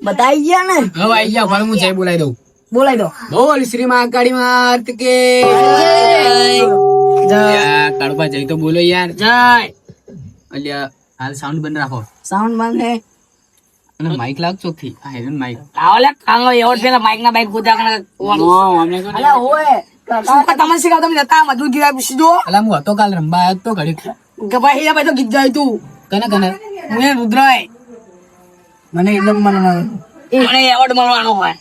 બધા આઈ ગયા ને? હવે આઈ ગયા પણ હું જય બોલાવી દઉં. બોલાઈ દો. બોલ શ્રી મહાકાળી માત કે? જય. કાળુભા જય તો બોલો યાર જય. અલ્યા હાલ સાઉન્ડ બંધ રાખો. સાઉન્ડ બંધ હે. અને માઈક લાગ ચોખ્ખી. આ હેરન માઈક આવલે કાંગો એવો પેલા માઈક ના બાઈક ગુજા કને અમને તો અલા ઓય સુકા તમને શીખા તમે જતા મજૂર ગીરા સીધો અલા હું હતો કાલ રંબા આવ્યો તો ઘડી કે ભાઈ એ ભાઈ તો ગીત જાય તું. કને કને? હું એ રુદ્રાય. મને એકદમ મનવાનું મને એવોર્ડ મળવાનો હોય.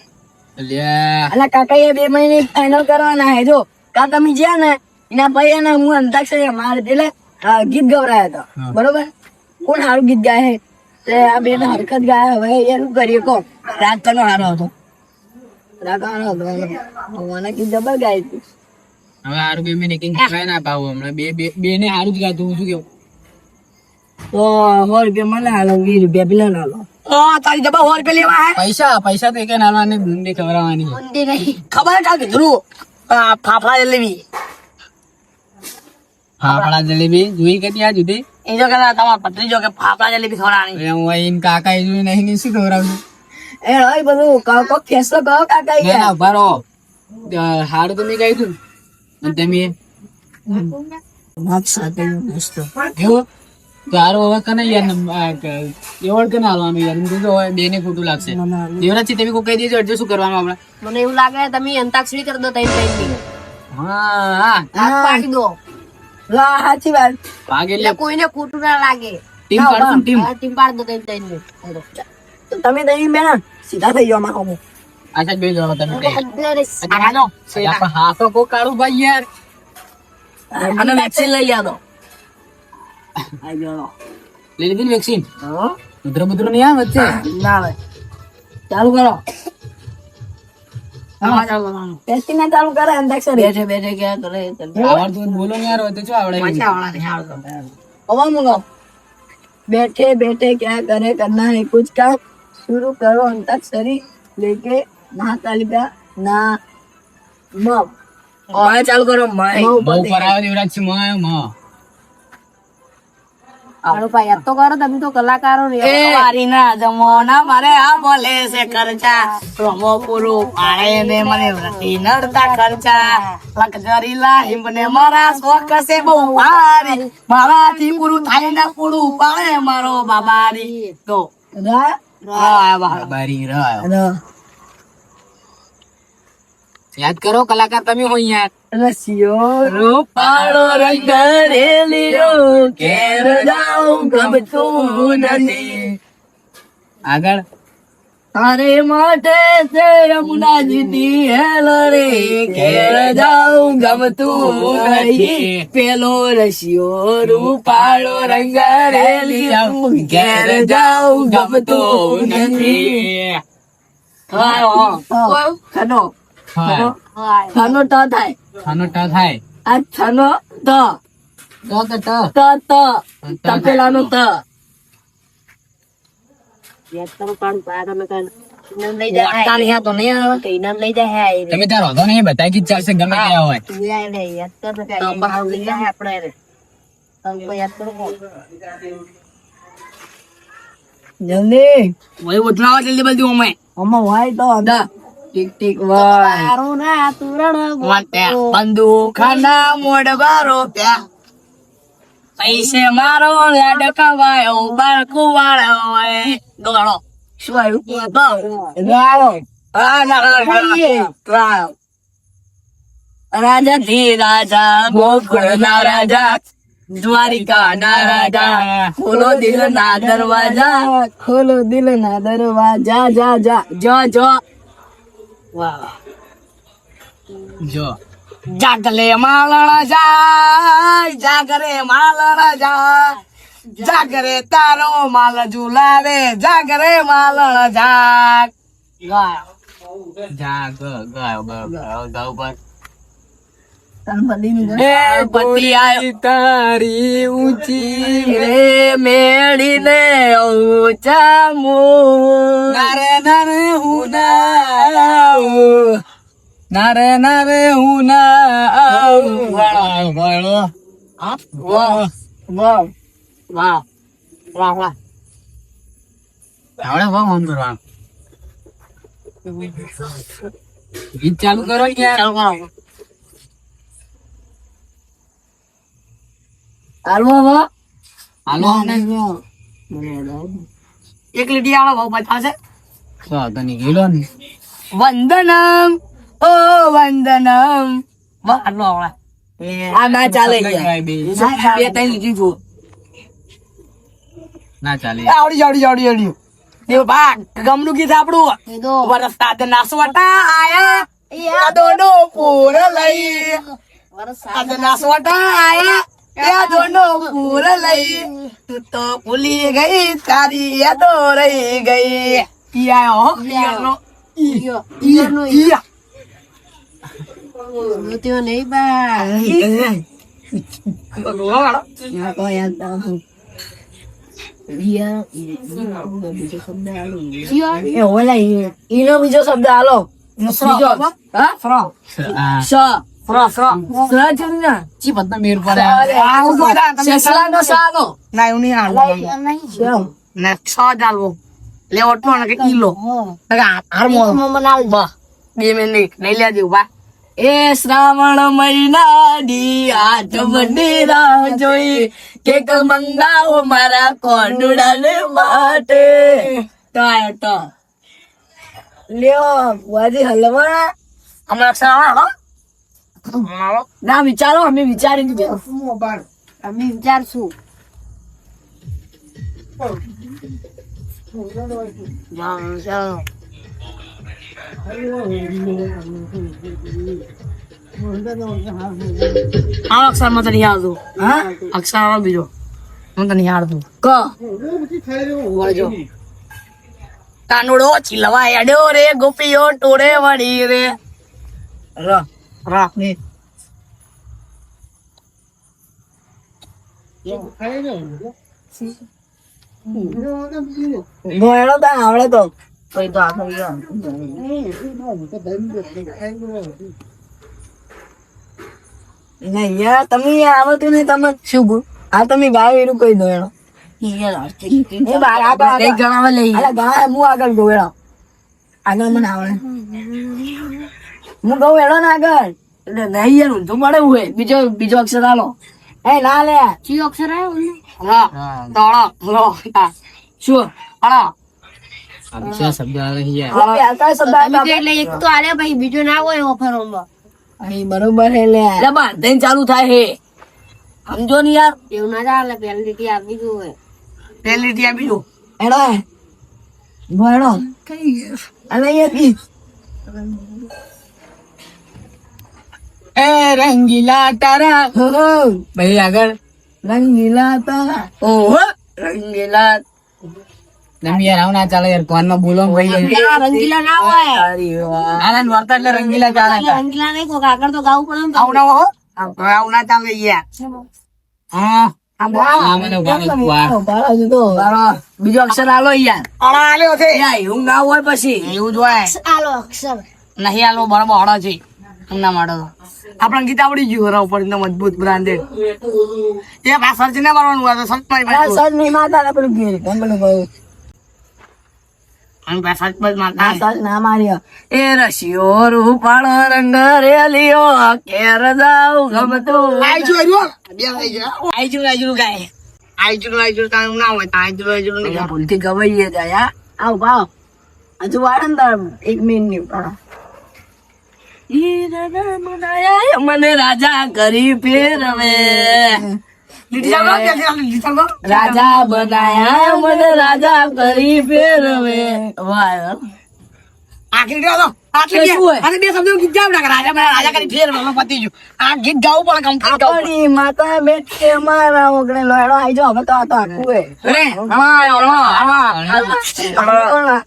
અલ્યા. અલા કાકા એ બે મહિને ફાઇનલ કરવાના હે જો. કા તમે જ્યાં ને એના ભાઈ ને હું અંતાક્ષરી મારે એટલે ગીત ગવરાયા હતો બરોબર? કોણ સારું ગીત ગાય હે? તે આ બે હરકત ગાય હવે એ શું કરીએ કો રાગ કનો હારો હતો. હારો હતો મને ગીત જબર ગાય હતી હવે હારું બે મેં નીકળી કઈ ના ભાવ હમણાં. બે બે બે ને હારું જ ગાતું હું શું કેવું તો સો રૂપિયા મને હાલો વીસ રૂપિયા પેલા ના હાલો તારી જબા હોર પે લેવા હે? પૈસા પૈસા તો એક નાલવાની બુંદી ખવડાવવાની ઊંધી નહીં. ખબર કા કીધું ફાફડા જલેબી. ફાફડા જલેબી જોઈ કે ત્યાં જુદી એ જો કદા તમાર પત્રી જો કે ફાફડા જલેબી ખવડાવવાની હવે હું અહીં કાકા એ જોઈ નહીં શું ખવડાવશું એ હોય બધું. કહો કહો ફેસલો કહો કાકા એ ના ભરો હારું તો મેં કહ્યું તમે? વાત સાથે મસ્ત. એવું? તો હારું હવે કને યાર ક- એવોર્ડ કને હાલવાનું યાર મને તો હવે બે ખોટું લાગશે. દેવરાજ તમે કોઈ કહી દેજો એટલે શું કરવાનું આપણે મને એવું લાગે તમે અંતાક્ષરી કરી દો તઈ તઈ હા હા. પાડી દો. લા સાચી વાત. ભાગ એટલે કોઈને ખોટું ના લાગે. Team પાડશું team? ટીમ પાડ દો તઈ તઈ તો તમે દઈ બેન સીધા થઈ જાઓ મારો આશા બે જવા તમે હા તો કોઈ કાળું ભાઈ યાર. અને વેક્સિન લઈ લ્યા દો આવી ગયો લઈ લીધી ને વેક્સિન ઉધરો બુધરો નહીં આવે વચ્ચે? ના આવે. ચાલુ કરો. ટેસ્ટિંગ ના ચાલુ કરે અંદાક્ષર બેઠે બેઠે ક્યાં કરે કરો આડો ભાઈ યાદ તો કરો તમે તો કલાકારો રે વારી જમોના મારે આ બોલે છે ખર્ચા. રમો પૂરું પાડે ને મને વ્રતી નડતા ખર્ચા. લકજરી લાહી મારા શોખ છે બહુ ભારી મારાથી પૂરું થાય ના પૂરું પાડે મારો બાબારી. તો रा હા બા બારી રહ્યો र યાદ કરો કલાકાર તમે હો યાર. રસિયો રૂપાળો રંગ રેલીયો ઘેર જાઉં ગમતું નથી. આગળ. તારે માટે છે યમુનાજીની હેલ રે ઘેર જાઉં ગમતું નથી. પેલો રસિયો રૂપાળો રંગ રેલીયો ઘેર જાઉં ગમતું નથી. હા ખનો. છનો ટ થાય છનો ટ થાય આ છનો ટ ટ ટ ટ ટ તપેલાનો ત તમે તારો હતો નહીં બતાવી કે ચાલશે ગમે ત્યાં હોય આપણે જલ્દી જલ્દી બધી અમે અમે હોય તો ટીક ટીક વાય. બંદૂખાના મોડ બારો પ્યા પૈસે મારો લાડકવાયો બાળકો વાળો દોડો શું આવ્યું? રાયો આ ના, ના, ના, ના. રાયો રાજા થી રાજા ગોકુળ ના રાજા દ્વારિકા ના રાજા ખોલો દિલ ના દરવાજા. ખોલો દિલ ના દરવાજા જા જા. જો જો. વાહ. જો. જાગલે માલણ જાય જાગરે માલણ જાય જાગરે તારો માલ ઝુલાવે જાગરે માલણ જાગ. ગાય જાગ ગાય ગાય પર ગણપતિ નું એ પતિ આયો તારી ઊંચી રે મેળીને ઊંચા મો નારે નારે હું ના નારે નારે હું ના વાહ વાહ વાહ. વાહ વાહ આવડે કરવાનું ગીત ચાલુ કરો યાર ચાલો હાલો હવે. હાલો. એક લીટી આવો બહુ બતાવશે તો તો ને. વંદનમ. ઓ વંદનમ. આટલો આવડે. આ ના ચાલે. બે. બે ત્રણ લીટી જો ના ચાલે. આવડી આવડી આવડી આવડી. દેવ બા ગમનું ગીત આપણું. વરસતા ના નાસવટા આયા. યા દોનો પૂર લઈ. વરસાદ. નાસવટા આયા. યા દોનો પૂર લઈ. તું તો ભૂલી ગઈ તારી યાદો રહી ગઈ. પિયા હો પિયાનો ઈયો ઈયો યા કોઈ યાદ ના હોય. એ ઓલા ઈ- ઈનો બીજો શબ્દ હાલો બીજો હા? ને ના? ને ને બા બે મિનિટ. લઈ લેજો બા એ શ્રાવણ મહિના દી આઠ બધી રાહ જોઈ. કે મંગાવો મારા કોંડુડાને માટે. તો તો લ્યો વાજી હલવા હમણાં શ્રાવણ ના વિચારો અમે વિચારી અમે વિચારશું. અક્ષરમાં તને યાદ હા? અક્ષર બીજો. હું તને યાદ ક. કાનુડો ચીલવા અડ્યો રે ગોપીઓ ટોળે વળી રે. ર. રા ગોયણો તો આવડે તો. કઈ તો આખો યાર ના. તમે આવતું આવડતું નહીં તમે શું આ તમે ભાવ એનું. કઈ દો એનો. આગળ મને આવડે. હું ગઉ એડો ના આગળ. એટલે નહીં યાર ઊંધું મળે હોય બીજો બીજો અક્ષર આલો. એ ના લે ચી અક્ષર આવ્યો હા. તળો લો શું? અળો અક્ષર શબ્દ આવે યાર. આ પહેલતા શબ્દ અમે હતા. તો એટલે એક તો આલે ભાઈ બીજો ના હોય ઓફરોમાં. અહીં બરોબર હે લે. એટલે બાંધીને ચાલુ થાય હે સમજો ને યાર. એવું ના ચાલે પહેલી લીટી આપી જોઈએ પેલિટી આપી બીજું. એનો હે ગોયણો અને અહીંયા કી એ રંગીલા તારા. ભાઈ આગળ. રંગીલા તારા. ઓહો રંગીલા. યાર આવું ના ચાલે યાર કોનમાં બોલો ભાઈ રંગીલા ના હોય. આનંદ વાર્તા એટલે રંગીલા ચાલે રંગીલા નહીં કોક આગળ તો ગાવું પડે આવું ના હો. આવું ના ચાલે યાર. હા. બીજો અક્ષર આલો યાર. એવું ના હોય પછી. એવું જ હોય. આલો અક્ષર. નહીં આલો બરાબર છે. ના માડો આપણે ગીત આવડી ગયું હરા ઉપર એકદમ મજબૂત બ્રાન્ડેડ. એ આ સર્ચ ના મારવાનું હોય તો સર્ચ મારી આ મારવાનું. સજ નહીં માતા ને પેલું ગીર પેલું કહ્યું અને પાછા સર્ચ પર મારતા આ ના માર્યો એ રશિયો રૂપાળો રંગ રેલિયો કેર જાવ જો આઈ જો આઈ જો ગાય. આઈજુ આઈજુ કામ ના હોય આઈ જો આઈ જો ભૂલથી ગવાઈએ જાય હા આવ ભાવ. હજુ વાળે તાર એક મિનિટની મને રાજા કરી ફેરવે. રાજા બનાયા મને રાજા કરી ફેરવે. વાહ આખરી ગયો તો શું અને બે શબ્દો ગીત ગાવ રાજા મને રાજા કરી ફેર પતી ગયું. આ ગીત ગાવું પડે કમ્પ્લીટ ગાવું. માતા બેઠી મારા ઓગણે લોયડો આઈ જાઓ હવે તો આ તો આખું હે આમાં પણ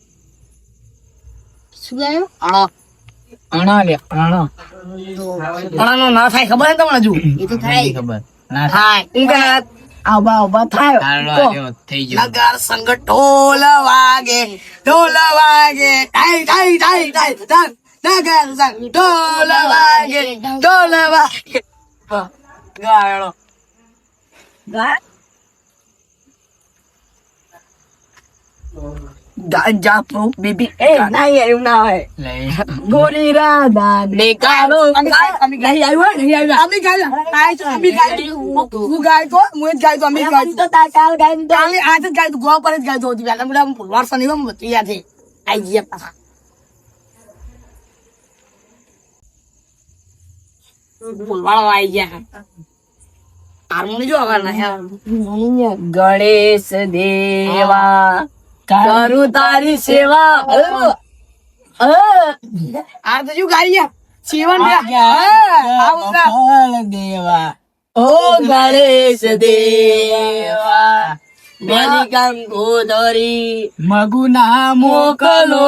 શું ગાયું? અણા લે અણા. આણાનો ના થાય ખબર હે તમને હજુ? એ તો થાય. ખબર. ના થાય. ઈ ગાત આવા ઊભા થાય. થઈ ગયો. નગર સંગ ઢોલ વાગે ઢોલ વાગે. થાય થાય થાય ઢાઈ ઢાઈ. નગર સંગ ઢોલ વાગે ઢોલ વાગે. હા, ગાયડો ગા ગાંજા ફૂક બીબી એ ના એવું ના હોય ગોરી રાધા નિકાલો નહીં આવ્યું હોય નહીં આવ્યું અમે ગાય ગાય તો અમે ગાય હું ગાય તો હું જ ગાય તો અમે ગાય તો તા કાલ ગાઈને તો અમે આજ જ ગાય તો ગો પર જ ગાય તો હતી પેલા બધા વર્ષ નહીં હું તૈયાર થઈ આઈ ગયા પાછા ફૂલવાળો આવી ગયા હાર્મોની જો હવે નહીં ગણેશ દેવા કરું તારી સેવા. આ તો શું ગયા સેવન દેવા. ઓ ગણેશ દેવા. મેરી ગંગોદરી મગુના મોકલો.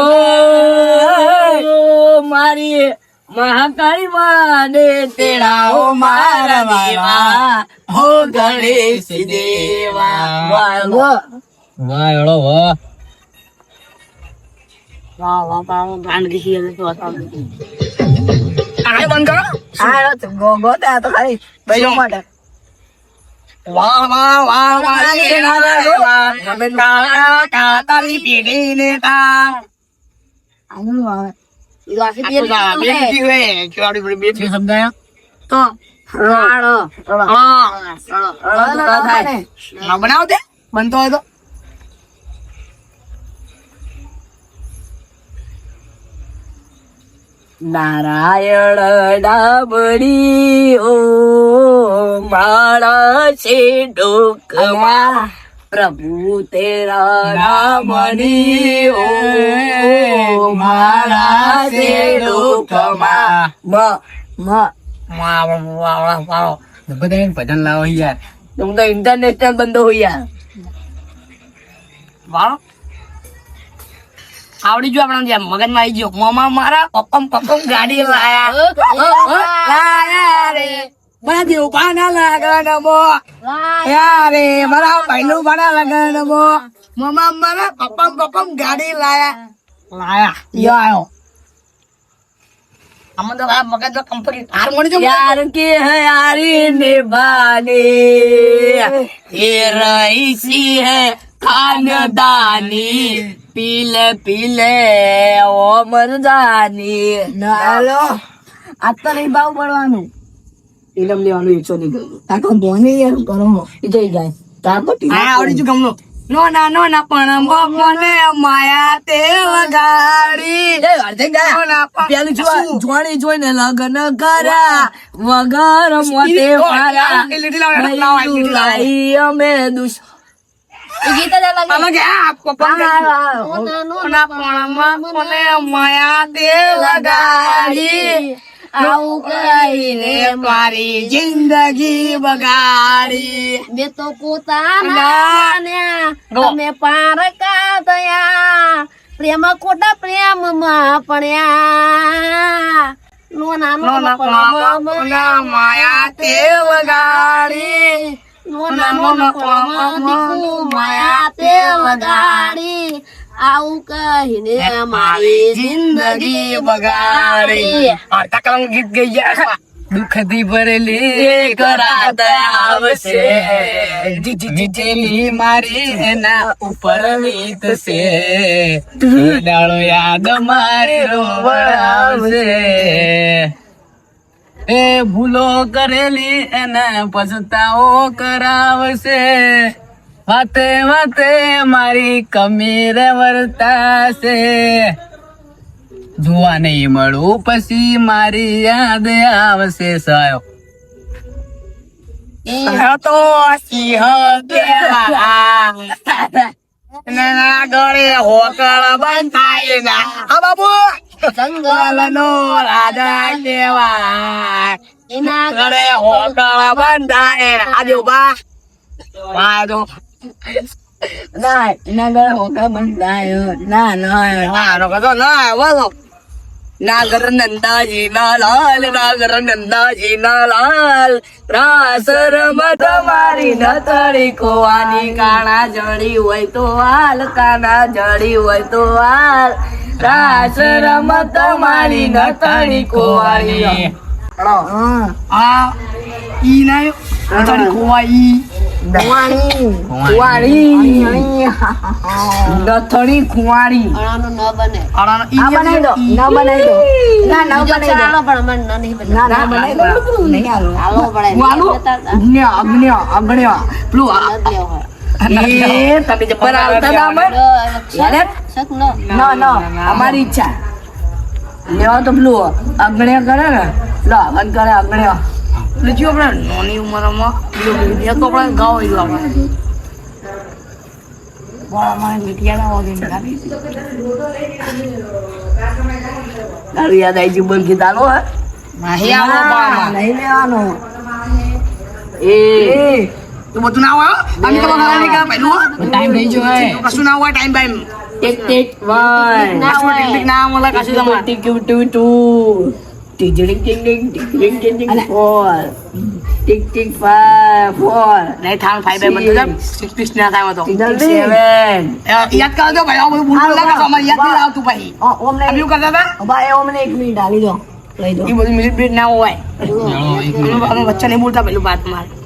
મારી મહાકાળી માને તેડાઓ મારા દેવા. હો ગણેશ દેવા. વાળો વાહ. એળો વાહ વાહ વાહ. સમજાયા તો બનાવ દે બનતો હોય તો નારાયણ ડાબડી ઓ મારા છે ડોકમાં પ્રભુ તેરા રામણી ઓ મારા છે ડોકમાં. મ મ. બધા ભજન લાવો યાર. તમે તો ઇન્ટરનેશનલ બંધો હોય યાર. વાળો આવડી ગયો આપણા મગજમાં આવી ગયો. મોમા મારા પપમ પપમ ગાડી લાયા. રે. મારા દેવભા ના લગન મો. યારે મારા ભાઈનું મારા લગન મો. મોમા મારા પપમ પપમ ગાડી લાયા. લાયા. યો આયો. અમે તો આ મગજ તો કંપની હાર મળી યાર કે ખાનદાની પીલે પીલે ઓ મરદાની નાલો આ નહીં ભાવ પડવાનું. ઇલમ લેવાનું એકસો ની ગયું આ બોને યાર કરો જઈ જાય. તાર તો હા આવડી જુ ગમનો. નો ના પણ મને માયા તે વગાડી. એ અર્ધે ગયા પેલું જો જોણી જોઈને લગન કરા વગર મોતે મારા લાઈ અમે દુશ્મન તે લગાડી? આવું કહીને મારી જિંદગી બગાડી. બે તો પોતાના. તમે પારકા દયા પ્રેમ ખોટા પ્રેમમાં પડ્યા. નોના નોના માયા તે વગાડી. આવું કહીને મારી જિંદગી બગાડી. તકલંગ ગીત ગઈ ગયા દુઃખથી ભરેલી એક રાત આવશે. જીતેલી મારી એના ઉપર વીતશે. દાડો યાદ મારી રોવડાવશે એ ભૂલો કરેલી એને પછતાઓ કરાવશે. વાતે વાતે મારી કમી રે વર્તાશે. જોવા નહીં મળું પછી મારી યાદ આવશે સાયો. તો સિંહ કેવા ગળે હોકળ બંધાય ના આ બાબુ જંગલ નો રાજા કેવા એના ગળે હોકળ બંધાય. આ બા બા ના એના ગળે હોકા બંધાયો. ના ના હા નો કદો ના બોલો નાગર નંદાજી ના લાલ નાગર નંદાજી ના લાલ. રાસ રમત મારી નતળી કોવાની કાણા જડી હોય તો હાલ કાના જડી હોય તો હાલ. તાસ રમત મારી નતણી કોવાની આ ઈ ના નતણી કોવાઈ પેલું તમે જબ્બર આવતા ના અમે ના ના અમારી ઈચ્છા લેવા તો પેલું અગણે કરે ને લો હવન કરે અગણે લેજો આપણે નાની ઉંમરમાં પેલું તો આપણે ગાવ હોય આપણે યાદ આવી ગયું બંધ કીધા લો હે નહીં લેવાનો એ তোমার জন্য আওয়া আমি তো বাংলা লেখা পাইলো টাইম নেই জয় কাসু না আওয়া টাইম টাইম টিক টিক ভাই কাসু টিক টিক না আমলা কাসু জামা tick tick two two tick tick tick tick tick tick tick four tick tick five four নাই থাম ফাইভ এর মধ্যে যাব সিক্স সিক্স না থাম তো সেভেন ইয়াদ কাল দাও ভাই ও ভুল লাগা আমার ইয়াদ দিলাও তু ভাই ওম নাই আমিও করতা দা ভাই ওম নাই এক মিনিট ডালি দাও લઈ દો એ બધું મિલિટ બ્રેડ ના હોય બચ્ચા નહીં બોલતા પેલું બાત મારે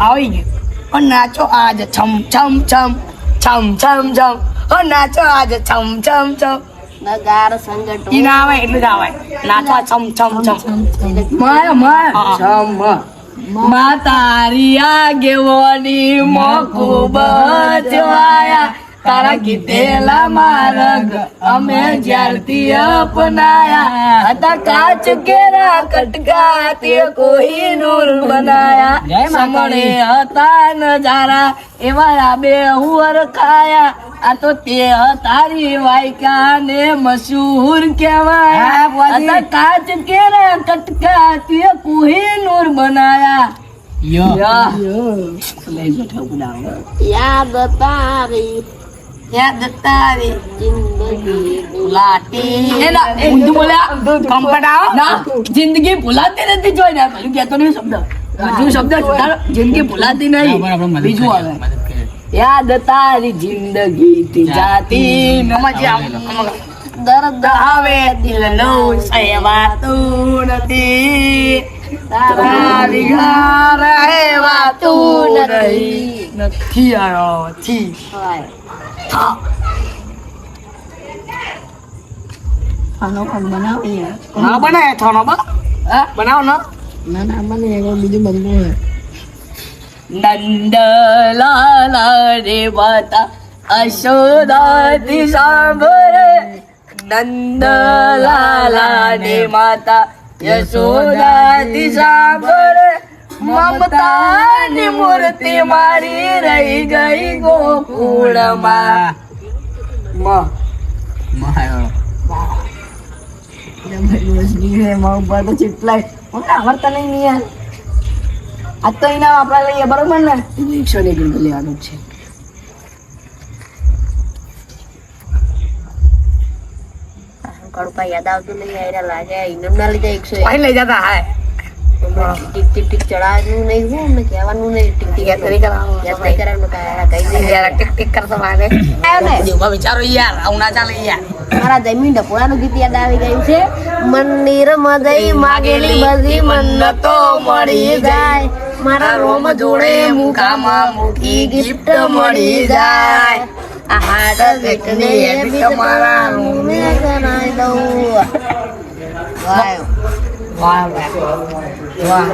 આવી ગયું. નાચો આજ. છમ છમ છમ. છમ છમ છમ. નાચો આજ. છમ છમ છમ. નગાર સંગઠ. ઈ આવે એટલું આવે. નાચવા ચમ ચમ ચમ. માય માય. ચમ. માતારી આગેવાની મોકુ બચવાયા. તારા કીધેલા માર્ગ અમે જ્યારથી અપનાયા હતા કાચ કેરા કટકા તે કોઈ નૂર બનાયા. જય સમણે હતા નજારા એવા રાબે હુવર ખાયા. આ તો તે તારી વાયકા ને મશહૂર કહેવાય. કાચ કેરા કટકા તે કોઈ નૂર બનાયા. યો. યા. લઈ જો ઠેકું ડાળો. યાદ તારી યાદ તારી જિંદગી લાટી જિંદગી ભૂલાતી નથી જોઈને પેલું કેતો નહીં શબ્દ. હજુ શબ્દ જિંદગી ભૂલાતી નહીં. બીજું આવે. યાદ તારી જિંદગી જાતી દર્દ આવે દિલ નો સહેવાતું નથી. તારા વિહાર રહેવાતું નથી. નથી થાનો પણ બનાવી ના બનાવે થાનો બા. બનાવો ના. ના ના બને બીજું બનવું હે. નંદલાલા રે માતા અશોદાથી સાંભળે. નંદલાલા મમતાની મૂર્તિ મારી રહી ગઈ ગોકુળમાં. મ. માયો લેવાનું છે. કડપા યાદ આવતું નહીં લાગે ઇનામ ના લીધે એકસો લઈ જતા હા टिक टिक टिक चढ़ानू नहीं हूँ मैं कहवानू नहीं टिक टिक ऐसे नहीं कराऊँ ऐसे नहीं कराऊँ मैं कह रहा कहीं यार टिक टिक कर समाने આયો ને? જેવા વિચારો યાર આવું ના ચાલે યાર. મારા જમીન ઢપોળાનું ગીત યાદ આવી ગયું છે. મંદિર મદઈ માગેલી બધી મન્નતો મળી જાય. મારા રોમ જોડે મુકામાં મૂકી ગિફ્ટ મળી જાય. આ હાર્ટ બેટને એ બી તમારા રૂમે કરાઈ દઉં. વાહ. વાહ વાહ. વાહ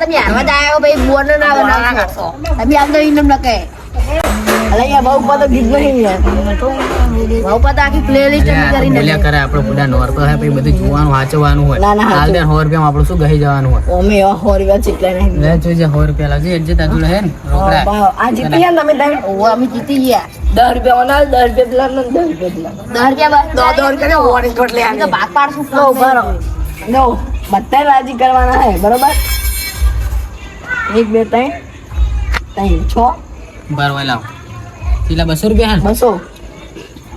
તમે આવા જ આવ્યો ભાઈ બોર્ડ આવે તમે આમ તો ઇનામ લખે અલે યાર તો ગીત નહીં યાર બહુ પતા આખી પ્લેલિસ્ટ કરીને બોલ્યા કરે આપણે બધા નોરતો હે પછી બધું જોવાનું વાંચવાનું હોય. ના, ના, હાલ સો રૂપિયામાં આપણું શું ગઈ જવાનું હોય? ઓમે એવા સો રૂપિયા ચીટલાય નહીં. લે જોઈજે સો રૂપિયા લાગજે એટલે તાર હે ને રોકડા. આ જીતી ગયા તમે ત્રણ? ઓ અમે જીતી ગયા. દસ રૂપિયા ના દસ રૂપિયા પેલા ને દસ રૂપિયા પેલા. દસ રૂપિયા બસ દો દો રૂપિયા ઓરેન્જ કોટ લઈ અમે ભાગ પાડશું ઊભા રહો. બધા રાજી કરવાના હે બરોબર? એક બે ત્રણ ત્રણ છ. બરાબર લાવો. પેલા બસો રૂપિયા હા બસો.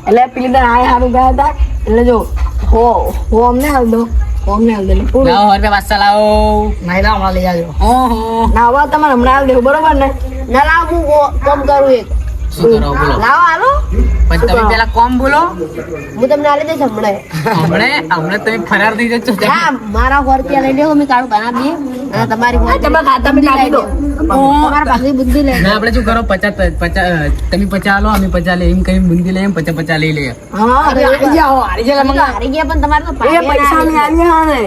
એટલે પેલી તો આ સારું ગયા હતા. એટલે જો હો હો અમને હાલ દો. હો અમને હાલ દો. એટલે પૂરું. લાવો રૂપિયા પાછા લાવો. મહિલા હમણાં લઈ આવજો. ઓહો. ના હવે તમારે હમણાં હાલ દેવું બરોબર ને? ના લાવું કો- કોમ કરું એક. શું કરો બોલો લાવો હાલો. પણ તમે પેલા કોમ બોલો. હું તમને આલી દઈશ હમણાં. હમણે? હમણે તમે ફરાર થઈ જશો હા મારા સો રૂપિયા લઈ લેવો મેં કાઢું બના અને તમારી સો તમે ખાતામાં નાખી દો. તમારા પાસે બુદ્ધિ લે ના આપણે શું કરો? પચાસ પચાસ તમે પચાસ લો અમે પચાસ લઈએ. એમ કઈ બુંદી લઈ હા જાઓ અમે તો ગયા પણ તમારે તો પૈસા ને.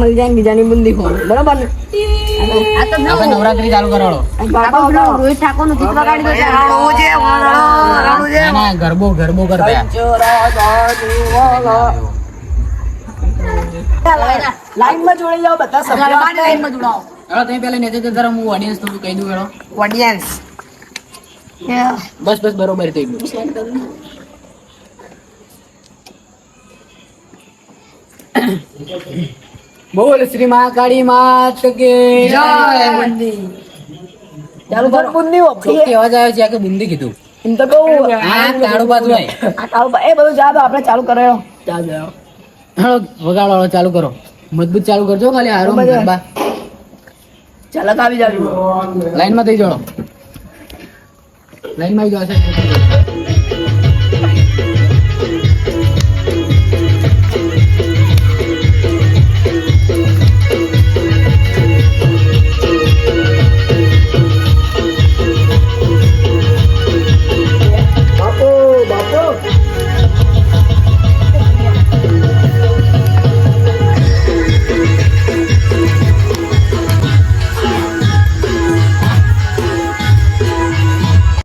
હવે બીજાની બુંદી ખોવો બરોબર ને? આ તો આપણે નવરાત્રી ચાલુ કરાવો. રોહિત ઠાકોરનું ચિત્ર કાઢી ગરબો ગરબો કરતા. લાઈનમાં જોડાઈ જાઓ બધા સભ્યો લાઈનમાં જોડાવો હેલો તમે પેલા નેતા જરા હું ઓડિયન્સ થોડું કહી દઉં હેલો. ઓડિયન્સ બસ બસ બરોબર થઈ ગયું બોલ શ્રી મહાકાળી માત કે જય ચાલુ કરો બુંદી ચોખ્ખી અવાજ આવ્યો છે કે બુંદી કીધું એમ તો કહું હા કાળું બાજુ હોય આ કાળું બા- એ બધું જા દો આપણે ચાલુ કરાયો જા દો હેલો વગાડો હેલો, ચાલુ કરો મજબૂત ચાલુ કરજો ખાલી હારો બરાબર. ગરબા ચાલક આવી જાવ લાઈનમાં થઈ જાઓ લાઈનમાં આવી જાઓ સાહેબ.